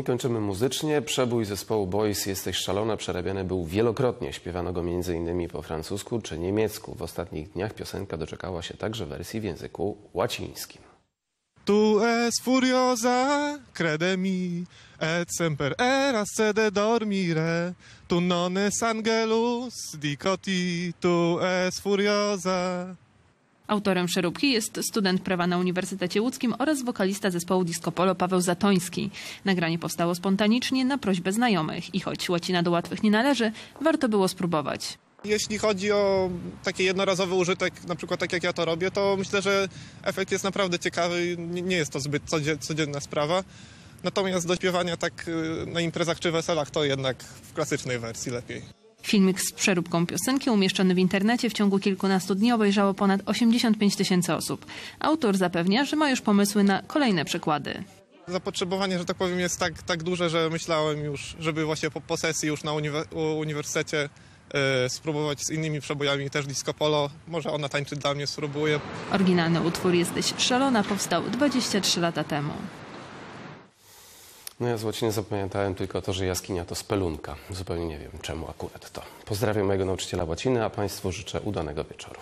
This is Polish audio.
I kończymy muzycznie. Przebój zespołu Boys Jesteś szalona przerabiany był wielokrotnie. Śpiewano go m.in. po francusku czy niemiecku. W ostatnich dniach piosenka doczekała się także wersji w języku łacińskim. Tu es furiosa, crede mi, et semper eras sede dormire. Tu non es angelus, dico ti, tu es furiosa. Autorem przeróbki jest student prawa na Uniwersytecie Łódzkim oraz wokalista zespołu Disco Polo Paweł Zatoński. Nagranie powstało spontanicznie na prośbę znajomych i choć łacina do łatwych nie należy, warto było spróbować. Jeśli chodzi o taki jednorazowy użytek, na przykład tak jak ja to robię, to myślę, że efekt jest naprawdę ciekawy. Nie jest to zbyt codzie- codzienna sprawa. Natomiast do śpiewania tak y, na imprezach czy weselach to jednak w klasycznej wersji lepiej. Filmik z przeróbką piosenki umieszczony w internecie w ciągu kilkunastu dni obejrzało ponad 85 tysięcy osób. Autor zapewnia, że ma już pomysły na kolejne przykłady. Zapotrzebowanie, że tak powiem, jest tak, tak duże, że myślałem już, żeby właśnie po, po sesji już na uniwersytecie y, spróbować z innymi przebojami, też disco polo. Może ona tańczy dla mnie, spróbuję. Oryginalny utwór Jesteś szalona powstał 23 lata temu. No ja z łaciny zapamiętałem tylko to, że jaskinia to spelunka. Zupełnie nie wiem czemu akurat to. Pozdrawiam mojego nauczyciela łaciny, a Państwu życzę udanego wieczoru.